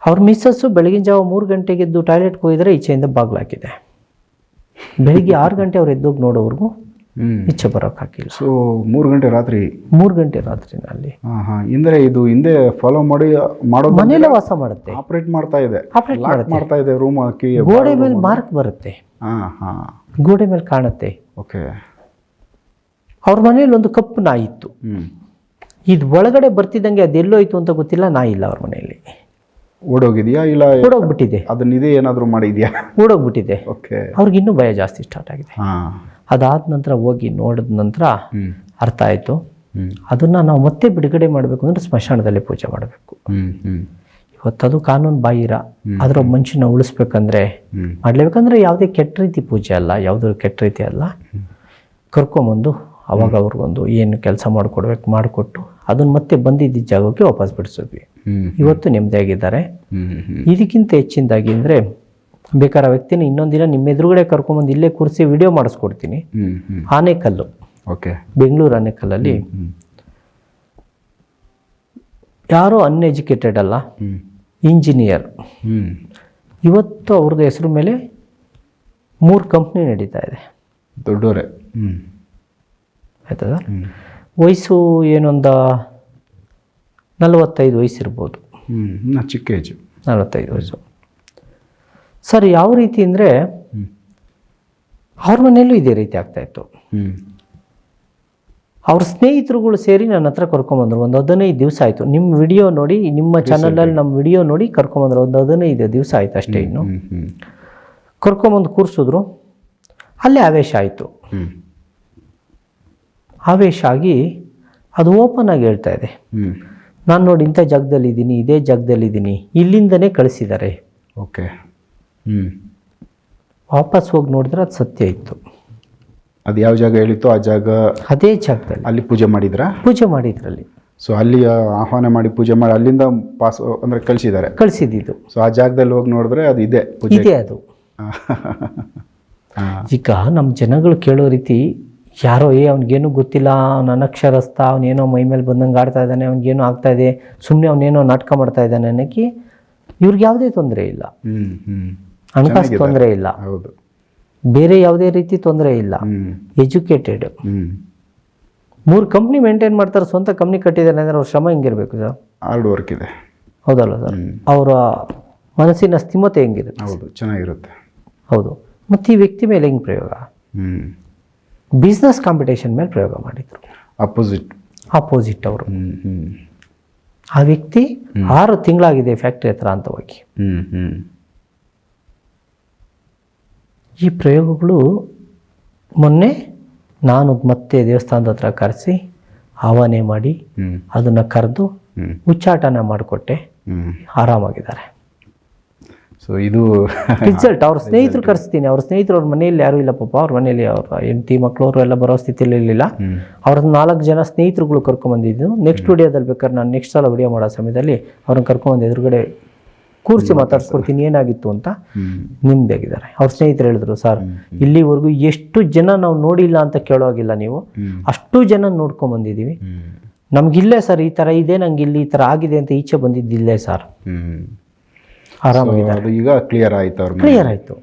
ಅವ್ರ ಮಿಸ್ಸಸ್ಸು ಬೆಳಗಿನ ಜಾವ ಮೂರು ಗಂಟೆಗೆದ್ದು ಟಾಯ್ಲೆಟ್ಗೆ ಹೋಗಿದ್ರೆ ಈಚೆಯಿಂದ ಬಾಗ್ಲಾಕಿದೆ ಬೆಳಿಗ್ಗೆ ಆರು ಗಂಟೆ ಅವ್ರು ಎದ್ದೋಗಿ ನೋಡೋವರೆಗೂ ಬರೋಕೆ ಹಾಕಿಲ್ಲ. ಸೊ ಮೂರು ಗಂಟೆ ರಾತ್ರಿ? ಮೂರು ಗಂಟೆ ರಾತ್ರಿನಲ್ಲಿ. ಅಂದರೆ ಇದು ಹಿಂದೆ ಫಾಲೋ ಮಾಡಿ ಮಾಡೋ ಮನೇಲೆ ವಾಸ ಮಾಡುತ್ತೆ. ಆಪರೇಟ್ ಮಾಡ್ತಾ ಇದೆ. ಆಪರೇಟ್ ಮಾಡ್ತಾ ಇದೆ ರೂಮ್ ಹಾಕಿ ಗೋಡೆ ಮೇಲೆ ಮಾರ್ಕ್ ಬರುತ್ತೆ. ಗೋಡೆ ಮೇಲೆ ಕಾಣುತ್ತೆ. ಓಕೆ ಅವ್ರ ಮನೇಲಿ ಒಂದು ಕಪ್ಪು ನಾಯಿ ಇತ್ತು. ಇದು ಒಳಗಡೆ ಬರ್ತಿದ್ದಂಗೆ ಅದೆಲ್ಲೋಯ್ತು ಅಂತ ಗೊತ್ತಿಲ್ಲ ನಾಯಿ ಇಲ್ಲ ಅವ್ರ ಮನೆಯಲ್ಲಿ ಓಡೋಗಿದೆಯಾ ಇಲ್ಲ ಓಡೋಗ್ಬಿಟ್ಟಿದೆ. ಅದನ್ನ ಇದೇ ಏನಾದರೂ ಮಾಡಿದ್ಯಾ? ಓಡೋಗ್ಬಿಟ್ಟಿದೆ. ಓಕೆ ಅವ್ರಿಗೆ ಇನ್ನೂ ಭಯ ಜಾಸ್ತಿ ಸ್ಟಾರ್ಟ್ ಆಗಿದೆ. ಅದಾದ ನಂತರ ಹೋಗಿ ನೋಡಿದ ನಂತರ ಅರ್ಥ ಆಯಿತು. ಅದನ್ನ ನಾವು ಮತ್ತೆ ಬಿಡುಗಡೆ ಮಾಡಬೇಕು ಅಂದರೆ ಸ್ಮಶಾನದಲ್ಲಿ ಪೂಜೆ ಮಾಡಬೇಕು. ಇವತ್ತದು ಕಾನೂನು ಬಾಹಿರ. ಅದರ ಮನುಷ್ಯನ ಉಳಿಸ್ಬೇಕಂದ್ರೆ ಮಾಡ್ಲೇಬೇಕಂದ್ರೆ ಯಾವುದೇ ಕೆಟ್ಟ ರೀತಿ ಪೂಜೆ ಅಲ್ಲ ಯಾವುದೂ ಕೆಟ್ಟ ರೀತಿ ಅಲ್ಲ. ಕರ್ಕೊಂಬಂದು ಅವಾಗ ಅವ್ರಿಗೊಂದು ಏನು ಕೆಲಸ ಮಾಡಿಕೊಡ್ಬೇಕು ಮಾಡಿಕೊಟ್ಟು ಅದನ್ನು ಮತ್ತೆ ಬಂದಿದ್ದ ಜಾಗಕ್ಕೆ ವಾಪಸ್ ಬಿಡಿಸಿದ್ವಿ. ಇವತ್ತು ನೆಮ್ಮದಿಯಾಗಿದ್ದಾರೆ. ಇದಕ್ಕಿಂತ ಹೆಚ್ಚಿನದಾಗಿ ಅಂದರೆ ಬೇಕಾದ ವ್ಯಕ್ತಿನ ಇನ್ನೊಂದಿನ ನಿಮ್ಮ ಎದುರುಗಡೆ ಕರ್ಕೊಂಬಂದು ಇಲ್ಲೇ ಕೂರಿಸಿ ವಿಡಿಯೋ ಮಾಡಿಸ್ಕೊಡ್ತೀನಿ. ಆನೆಕಲ್ಲು ಓಕೆ. ಬೆಂಗಳೂರು ಆನೆಕಲ್ಲಲ್ಲಿ ಯಾರೋ ಅನ್ಎಜುಕೇಟೆಡ್ ಅಲ್ಲ ಇಂಜಿನಿಯರ್ ಇವತ್ತು ಅವ್ರದ್ದು ಹೆಸರು ಮೇಲೆ ಮೂರು ಕಂಪ್ನಿ ನಡೀತಾ ಇದೆ. ದೊಡ್ಡವರೇ ಆಯ್ತದ? ವಯಸ್ಸು ಏನೊಂದು? ನಲವತ್ತೈದು ವಯಸ್ಸಿರ್ಬೋದು. ಚಿಕ್ಕ ಏಜು ನಲವತ್ತೈದು ವಯಸ್ಸು. ಸರ್ ಯಾವ ರೀತಿ ಅಂದರೆ. ಅವ್ರ ಮನೆಯಲ್ಲೂ ಇದೇ ರೀತಿ ಆಗ್ತಾಯಿತ್ತು ಹ್ಞೂ ಅವ್ರ ಸ್ನೇಹಿತರುಗಳು ಸೇರಿ ನನ್ನ ಹತ್ರ ಕರ್ಕೊಂಬಂದರು ಒಂದು ಹದಿನೈದು ದಿವಸ ಆಯಿತು. ನಿಮ್ಮ ವಿಡಿಯೋ ನೋಡಿ ನಿಮ್ಮ ಚಾನಲಲ್ಲಿ ನಮ್ಮ ವಿಡಿಯೋ ನೋಡಿ ಕರ್ಕೊಂಬಂದ್ರು ಒಂದು ಹದಿನೈದು ದಿವಸ ಆಯಿತು ಅಷ್ಟೇ ಇನ್ನು. ಕರ್ಕೊಂಬಂದು ಕೂರಿಸಿದ್ರು. ಅಲ್ಲೇ ಆವೇಶ ಆಯಿತು. ಹ್ಞೂ ಆವೇಶ ಆಗಿ ಅದು ಓಪನ್ ಆಗಿ ಹೇಳ್ತಾ ಇದೆ. ಹ್ಞೂ ನಾನು ನೋಡಿ ಇಂಥ ಜಾಗದಲ್ಲಿದ್ದೀನಿ ಇದೇ ಜಾಗದಲ್ಲಿದ್ದೀನಿ ಇಲ್ಲಿಂದನೇ ಕಳಿಸಿದ್ದಾರೆ ಓಕೆ. ಹ್ಞೂ ವಾಪಸ್ ಹೋಗಿ ನೋಡಿದ್ರೆ ಅದು ಸತ್ಯ ಇತ್ತು. ಅದು ಯಾವ ಜಾಗ ಹೇಳಿತ್ತು? ಆ ಜಾಗ ಅದೇ ಜಾಗದಲ್ಲಿ. ಅಲ್ಲಿ ಪೂಜೆ ಮಾಡಿದ್ರಾ? ಪೂಜೆ ಮಾಡಿದ್ರಲ್ಲಿ. ಸೊ ಅಲ್ಲಿ ಆಹ್ವಾನ ಮಾಡಿ ಪೂಜೆ ಮಾಡಿ ಅಲ್ಲಿಂದ ಪಾಸ್ ಅಂದರೆ ಕಳಿಸಿದ್ದಾರೆ ಕಳಿಸಿದ್ದು ಸೊ ಆ ಜಾಗದಲ್ಲಿ ಹೋಗಿ ನೋಡಿದ್ರೆ ಅದು ಇದೆ ಪೂಜೆ ಇದೆ ಅದು. ಚಿಕ್ಕ ಈಗ ನಮ್ಮ ಜನಗಳು ಕೇಳೋ ರೀತಿ ಯಾರೋ ಏ ಅವ್ನಿಗೇನು ಗೊತ್ತಿಲ್ಲ ಅವ್ನು ಅನಕ್ಷರಸ್ಥ ಅವನೇನೋ ಮೈ ಮೇಲೆ ಬಂದಂಗೆ ಆಡ್ತಾ ಇದ್ದಾನೆ ಅವ್ನಿಗೇನೋ ಆಗ್ತಾ ಇದೆ ಸುಮ್ಮನೆ ಅವನೇನೋ ನಾಟಕ ಮಾಡ್ತಾ ಇದ್ದಾನೆ ಅನ್ನೋಕ್ಕೆ ಇವ್ರಿಗೆ ಯಾವುದೇ ತೊಂದರೆ ಇಲ್ಲ. ಹಣಕಾಸು ತೊಂದರೆ ಇಲ್ಲ. ಹೌದು. ಬೇರೆ ಯಾವುದೇ ರೀತಿ ತೊಂದರೆ ಇಲ್ಲ. ಎಜುಕೇಟೆಡ್ ಮೂರು ಕಂಪ್ನಿ ಮೇಂಟೈನ್ ಮಾಡ್ತಾರೆ ಸ್ವಂತ ಕಂಪ್ನಿ ಕಟ್ಟಿದ್ದಾರೆ ಅಂದರೆ ಅವ್ರ ಶ್ರಮ ಹೆಂಗಿರ್ಬೇಕು ಸರ್? ಹಾರ್ಡ್ ವರ್ಕ್ ಇದೆ. ಹೌದಲ್ಲ ಸರ್? ಅವರ ಮನಸ್ಸಿನ ಸ್ಥಿಮತೆ ಹೆಂಗಿರುತ್ತೆ? ಹೌದು ಚೆನ್ನಾಗಿರುತ್ತೆ. ಹೌದು. ಮತ್ತು ಈ ವ್ಯಕ್ತಿ ಮೇಲೆ ಹೆಂಗೆ ಪ್ರಯೋಗ? ಹ್ಞೂ ಬಿಸ್ನೆಸ್ ಕಾಂಪಿಟೇಷನ್ ಮೇಲೆ ಪ್ರಯೋಗ ಮಾಡಿದರು. ಅಪೋಸಿಟ್ ಅಪೋಸಿಟ್ ಅವರು. ಆ ವ್ಯಕ್ತಿ ಆರು ತಿಂಗಳಾಗಿದೆ ಫ್ಯಾಕ್ಟ್ರಿ ಹತ್ರ ಅಂತ ಹೋಗಿ. ಈ ಪ್ರಯೋಗಗಳು ಮೊನ್ನೆ ನಾನು ಮತ್ತೆ ದೇವಸ್ಥಾನದ ಹತ್ರ ಕರೆಸಿ ಆವಾನೆ ಮಾಡಿ ಅದನ್ನು ಕರೆದು ಉಚ್ಚಾಟನ ಮಾಡಿಕೊಟ್ಟೆ. ಆರಾಮಾಗಿದ್ದಾರೆ. ಸೊ ಇದು ರಿಸಲ್ಟ್ ಅವ್ರ ಸ್ನೇಹಿತರು ಕರೆಸ್ತೀನಿ. ಅವ್ರ ಸ್ನೇಹಿತರು ಅವ್ರ ಮನೆಯಲ್ಲಿ ಯಾರೂ ಇಲ್ಲ ಪಾಪ ಅವ್ರ ಮನೆಯಲ್ಲಿ ಅವ್ರ ಹೆಂಡತಿ ಮಕ್ಕಳು ಅವರು ಎಲ್ಲ ಬರೋ ಸ್ಥಿತಿಯಲ್ಲಿ ಇರಲಿಲ್ಲ. ಅವ್ರದ್ದು ನಾಲ್ಕು ಜನ ಸ್ನೇಹಿತರುಗಳು ಕರ್ಕೊಂಬಂದಿದ್ದು. ನೆಕ್ಸ್ಟ್ ವಿಡಿಯೋದಲ್ಲಿ ಬೇಕಾದ್ರೆ ನಾನು ನೆಕ್ಸ್ಟ್ ಸಲ ವಿಡಿಯೋ ಮಾಡೋ ಸಮಯದಲ್ಲಿ ಅವ್ರನ್ನ ಕರ್ಕೊಂಬಂದು ಎದುರುಗಡೆ ಕೂರಿಸಿ ಮಾತಾಡ್ಸ್ಕೊಡ್ತೀನಿ. ಏನಾಗಿತ್ತು ಅಂತ ನಿಮ್ದಾಗಿದ್ದಾರೆ. ಅವ್ರ ಸ್ನೇಹಿತರು ಹೇಳಿದ್ರು ಸರ್ ಇಲ್ಲಿವರೆಗೂ ಎಷ್ಟು ಜನ ನಾವು ನೋಡಿಲ್ಲ ಅಂತ ಕೇಳೋಗಿಲ್ಲ ನೀವು. ಅಷ್ಟು ಜನ ನೋಡ್ಕೊಂಬಂದಿದ್ದೀವಿ. ನಮ್ಗಿಲ್ಲೇ ಸರ್ ಈ ಥರ ಇದೆ ನಂಗೆ ಇಲ್ಲಿ ಈ ಥರ ಆಗಿದೆ ಅಂತ ಈಚೆ ಬಂದಿದ್ದಿಲ್ಲೇ ಸರ್. ಆರಾಮಾಗಿದ್ದಾರೆ. ಅದು ಈಗ ಕ್ಲಿಯರ್ ಆಯ್ತು ಅವ್ರ ಕ್ಲಿಯರ್ ಆಯ್ತು.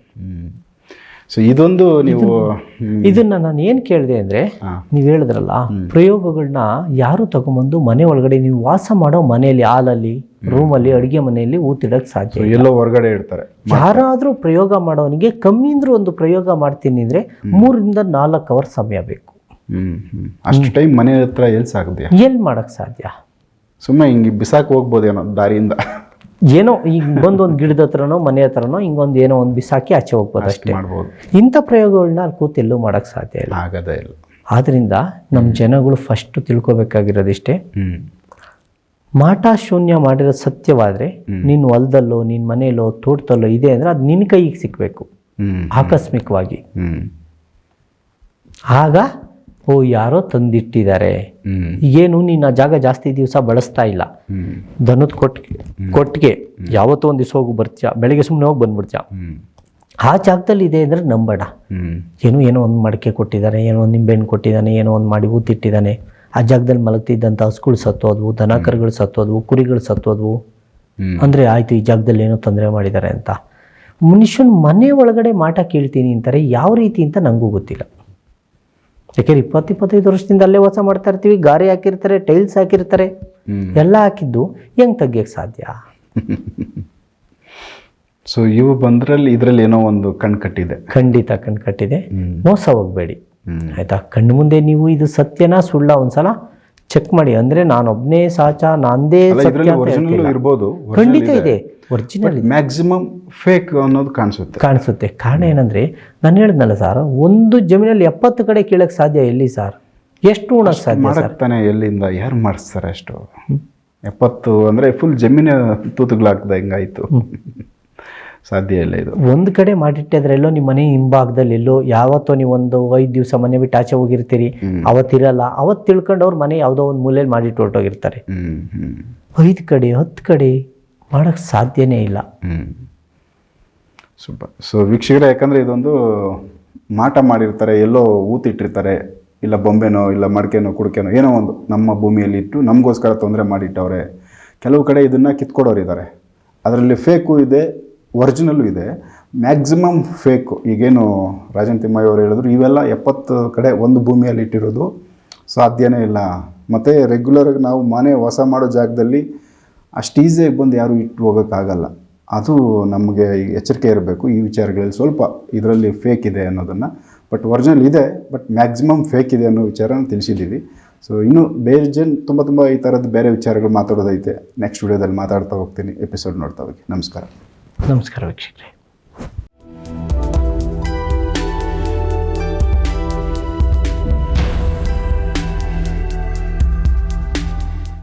ಸೊ ಇದೊಂದು ನೀವು ಇದನ್ನ ನಾನು ಏನು ಕೇಳಿದೆ ಅಂದರೆ. ನೀವು ಹೇಳಿದ್ರಲ್ಲ ಪ್ರಯೋಗಗಳನ್ನ ಯಾರು ತಗೊಂಬಂದು ಮನೆ ಒಳಗಡೆ ನೀವು ವಾಸ ಮಾಡೋ ಮನೆಯಲ್ಲಿ ಹಾಲಲ್ಲಿ ರೂಮಲ್ಲಿ ಅಡುಗೆ ಮನೆಯಲ್ಲಿ ಊತಿಡಕ್ಕೆ ಸಾಧ್ಯ ಎಲ್ಲೋ ಹೊರಗಡೆ ಇಡ್ತಾರೆ. ಯಾರಾದರೂ ಪ್ರಯೋಗ ಮಾಡೋನಿಗೆ ಕಮ್ಮಿ ಅಂದ್ರೂ ಒಂದು ಪ್ರಯೋಗ ಮಾಡ್ತೀನಿ ಅಂದರೆ ಮೂರಿಂದ ನಾಲ್ಕು ಅವರ್ ಸಮಯ ಬೇಕು. ಅಷ್ಟು ಟೈಮ್ ಮನೆ ಹತ್ರ ಎಲ್ಲಿ ಸಾಧ್ಯ ಎಲ್ಲಿ ಮಾಡೋಕ್ಕೆ ಸಾಧ್ಯ? ಸುಮ್ಮನೆ ಹಿಂಗೆ ಬಿಸಾಕ್ ಹೋಗ್ಬೋದೇನೋ ದಾರಿಯಿಂದ. ಏನೋ ಈಗ ಬಂದೊಂದು ಗಿಡದ ಹತ್ರನೋ ಮನೆ ಹತ್ರನೋ ಹಿಂಗೊಂದು ಏನೋ ಒಂದು ಬಿಸಾಕಿ ಆಚೆ ಹೋಗ್ಬೋದು ಅಷ್ಟೇ ಮಾಡ್ಬೋದು. ಇಂಥ ಪ್ರಯೋಗಗಳನ್ನ ಅಲ್ಲಿ ಕೂತು ಎಲ್ಲೂ ಮಾಡೋಕ್ಕೆ ಸಾಧ್ಯ ಇಲ್ಲ. ಆಗದೇ ಇಲ್ಲ. ಆದ್ದರಿಂದ ನಮ್ಮ ಜನಗಳು ಫಸ್ಟ್ ತಿಳ್ಕೊಬೇಕಾಗಿರೋದಿಷ್ಟೇ. ಮಾಟ ಶೂನ್ಯ ಮಾಡಿರೋ ಸತ್ಯವಾದ್ರೆ ನಿನ್ನ ಹೊಲದಲ್ಲೋ ನಿನ್ನ ಮನೆಯಲ್ಲೋ ತೋಟದಲ್ಲೋ ಇದೆ ಅಂದ್ರೆ ಅದು ನಿನ್ನ ಕೈಗೆ ಸಿಕ್ಬೇಕು ಆಕಸ್ಮಿಕವಾಗಿ. ಆಗ ಓ ಯಾರೋ ತಂದಿಟ್ಟಿದ್ದಾರೆ. ಏನು ನೀನು ಆ ಜಾಗ ಜಾಸ್ತಿ ದಿವಸ ಬಳಸ್ತಾ ಇಲ್ಲ. ದನದ ಕೊಟ್ಟಿಗೆ ಕೊಟ್ಟಿಗೆ ಯಾವತ್ತೋ ಒಂದು ದಿವಸ ಹೋಗಿ ಬರ್ತೀಯ ಬೆಳಗ್ಗೆ ಸುಮ್ಮನೆ ಹೋಗಿ ಬಂದ್ಬಿಡ್ತೀಯ. ಆ ಜಾಗದಲ್ಲಿ ಇದೆ ಅಂದರೆ ನಂಬಡ. ಏನು ಏನೋ ಒಂದು ಮಡಕೆ ಕೊಟ್ಟಿದ್ದಾನೆ ಏನೋ ಒಂದು ನಿಂಬೆಹಣ್ಣು ಕೊಟ್ಟಿದ್ದಾನೆ ಏನೋ ಒಂದು ಮಾಡಿ ಊತಿಟ್ಟಿದ್ದಾನೆ ಆ ಜಾಗದಲ್ಲಿ ಮಲಗ್ತಿದ್ದಂಥ ಹಸುಗಳು ಸತ್ತೋದ್ವು ದನ ಕರುಗಳು ಸತ್ತೋದ್ವು ಕುರಿಗಳು ಸತ್ತೋದ್ವು. ಅಂದರೆ ಆಯಿತು ಈ ಜಾಗದಲ್ಲಿ ಏನೋ ತೊಂದರೆ ಮಾಡಿದ್ದಾರೆ ಅಂತ. ಮನುಷ್ಯನ ಮನೆ ಒಳಗಡೆ ಮಾಟ ಕೇಳ್ತೀನಿ ಅಂತಾರೆ ಯಾವ ರೀತಿ ಅಂತ ನನಗೂ ಗೊತ್ತಿಲ್ಲ. ಯಾಕೆಂದ್ರೆ ಇಪ್ಪತ್ತು ಇಪ್ಪತ್ತೈದು ವರ್ಷದಿಂದ ಅಲ್ಲೇ ವಾಸ ಮಾಡ್ತಾ ಇರ್ತೀವಿ ಗಾರೆ ಹಾಕಿರ್ತಾರೆ ಟೈಲ್ಸ್ ಹಾಕಿರ್ತಾರೆ ಎಲ್ಲ ಹಾಕಿದ್ದು ಹೆಂಗೆ ತೆಗಿಯಕ್ಕೆ ಸಾಧ್ಯ? ಸೊ ಇವು ಬಂದ್ರಲ್ಲಿ ಇದರಲ್ಲಿ ಏನೋ ಒಂದು ಕಣ್ ಕಟ್ಟಿದೆ. ಖಂಡಿತ ಕಣ್ ಕಟ್ಟಿದೆ. ಮೋಸ ಹೋಗಬೇಡಿ. ಆಯ್ತಾ? ಕಣ್ಣು ಮುಂದೆ ನೀವು ಇದು ಸತ್ಯನಾ ಸುಳ್ಳ ಒಂದ್ಸಲ? ಚೆಕ್ ಮಾಡಿ. ಅಂದ್ರೆ ನಾನೊಬ್ನೇ ಸಾಚ ನಾಂದೇ ಇರ್ಬೋದು ಖಂಡಿತ ಇದೆ. ಒರಿಜಿನಲ್ ಮ್ಯಾಕ್ಸಿಮಮ್ ಫೇಕ್ ಅನ್ನೋದು ಕಾಣಿಸುತ್ತೆ. ಕಾಣಿಸುತ್ತೆ. ಕಾರಣ ಏನಂದ್ರೆ ನಾನು ಹೇಳಿದ್ನಲ್ಲ ಸರ್ ಒಂದು ಜಮೀನಲ್ಲಿ ಎಪ್ಪತ್ತು ಕಡೆ ಕೇಳಕ್ ಸಾಧ್ಯ ಎಲ್ಲಿ ಸರ್? ಎಷ್ಟು ಉಣಕ್ ಸಾಧ್ಯ ತಾನೆ ಎಲ್ಲಿಂದ ಯಾರು ಮಾಡಿಸ್ತಾರೆ ಅಷ್ಟು? ಎಪ್ಪತ್ತು ಅಂದ್ರೆ ಫುಲ್ ಜಮೀನ ತೂತುಗಳಾಗ್ತದೆ ಹೆಂಗಾಯ್ತು. ಸಾಧ್ಯ ಇಲ್ಲ ಇದು. ಒಂದು ಕಡೆ ಮಾಡಿಟ್ಟಿದ್ರೆ ಎಲ್ಲೋ ನಿಮ್ಮ ಮನೆ ಹಿಂಭಾಗದಲ್ಲಿ ಎಲ್ಲೋ ಯಾವತ್ತೋ ನೀವು ಒಂದು ಐದು ದಿವಸ ಮನೆ ಬಿಟ್ಟು ಆಚೆ ಹೋಗಿರ್ತೀರಿ ಅವತ್ತಿರಲ್ಲ ಅವತ್ತು ತಿಳ್ಕೊಂಡು ಅವ್ರ ಮನೆ ಯಾವುದೋ ಒಂದು ಮೂಲೆಯಲ್ಲಿ ಮಾಡಿಟ್ಟು ಹೊರಟೋಗಿರ್ತಾರೆ. ಐದು ಕಡೆ ಹತ್ತು ಕಡೆ ಮಾಡಕ್ ಸಾಧ್ಯನೇ ಇಲ್ಲ. ಸೂಪರ್. ಸೊ ವೀಕ್ಷಕರೇ ಯಾಕಂದ್ರೆ ಇದೊಂದು ಮಾಟ ಮಾಡಿರ್ತಾರೆ ಎಲ್ಲೋ ಊತಿಟ್ಟಿರ್ತಾರೆ ಇಲ್ಲ ಬೊಂಬೆನೋ ಇಲ್ಲ ಮಡಕೆನೋ ಕುಡಿಕೆನೋ ಏನೋ ಒಂದು ನಮ್ಮ ಭೂಮಿಯಲ್ಲಿ ಇಟ್ಟು ನಮಗೋಸ್ಕರ ತೊಂದರೆ ಮಾಡಿಟ್ಟವ್ರೆ. ಕೆಲವು ಕಡೆ ಇದನ್ನು ಕಿತ್ಕೊಡೋರಿದ್ದಾರೆ. ಅದರಲ್ಲಿ ಫೇಕು ಇದೆ ಒರಿಜಿನಲ್ಲು ಇದೆ. ಮ್ಯಾಕ್ಸಿಮಮ್ ಫೇಕು ಈಗೇನು ರಾಜನ್ ತಿಮ್ಮಯ್ಯ ಅವರು ಹೇಳಿದ್ರು, ಇವೆಲ್ಲ ಎಪ್ಪತ್ತು ಕಡೆ ಒಂದು ಭೂಮಿಯಲ್ಲಿ ಇಟ್ಟಿರೋದು ಸಾಧ್ಯನೇ ಇಲ್ಲ. ಮತ್ತು ರೆಗ್ಯುಲರಾಗಿ ನಾವು ಮನೆ ವಾಸ ಮಾಡೋ ಜಾಗದಲ್ಲಿ ಅಷ್ಟು ಈಸಿಯಾಗಿ ಬಂದು ಯಾರೂ ಇಟ್ಟು ಹೋಗೋಕ್ಕಾಗಲ್ಲ. ಅದು ನಮಗೆ ಎಚ್ಚರಿಕೆ ಇರಬೇಕು. ಈ ವಿಚಾರಗಳಲ್ಲಿ ಸ್ವಲ್ಪ ಇದರಲ್ಲಿ ಫೇಕ್ ಇದೆ ಅನ್ನೋದನ್ನು. ಬಟ್ ಒರಿಜಿನಲ್ ಇದೆ ಬಟ್ ಮ್ಯಾಕ್ಸಿಮಮ್ ಫೇಕ್ ಇದೆ ಅನ್ನೋ ವಿಚಾರನ ತಿಳಿಸಿದ್ದೀವಿ. ಸೊ ಇನ್ನೂ ಬೇರೆ ಜನ ತುಂಬ ತುಂಬ ಈ ಥರದ್ದು ಬೇರೆ ವಿಚಾರಗಳು ಮಾತಾಡೋದೈತೆ. ನೆಕ್ಸ್ಟ್ ವಿಡಿಯೋದಲ್ಲಿ ಮಾತಾಡ್ತಾ ಹೋಗ್ತೀನಿ. ಎಪಿಸೋಡ್ ನೋಡ್ತಾ ಹೋಗಿ. ನಮಸ್ಕಾರ. ನಮಸ್ಕಾರ ವೀಕ್ಷಕರೇ.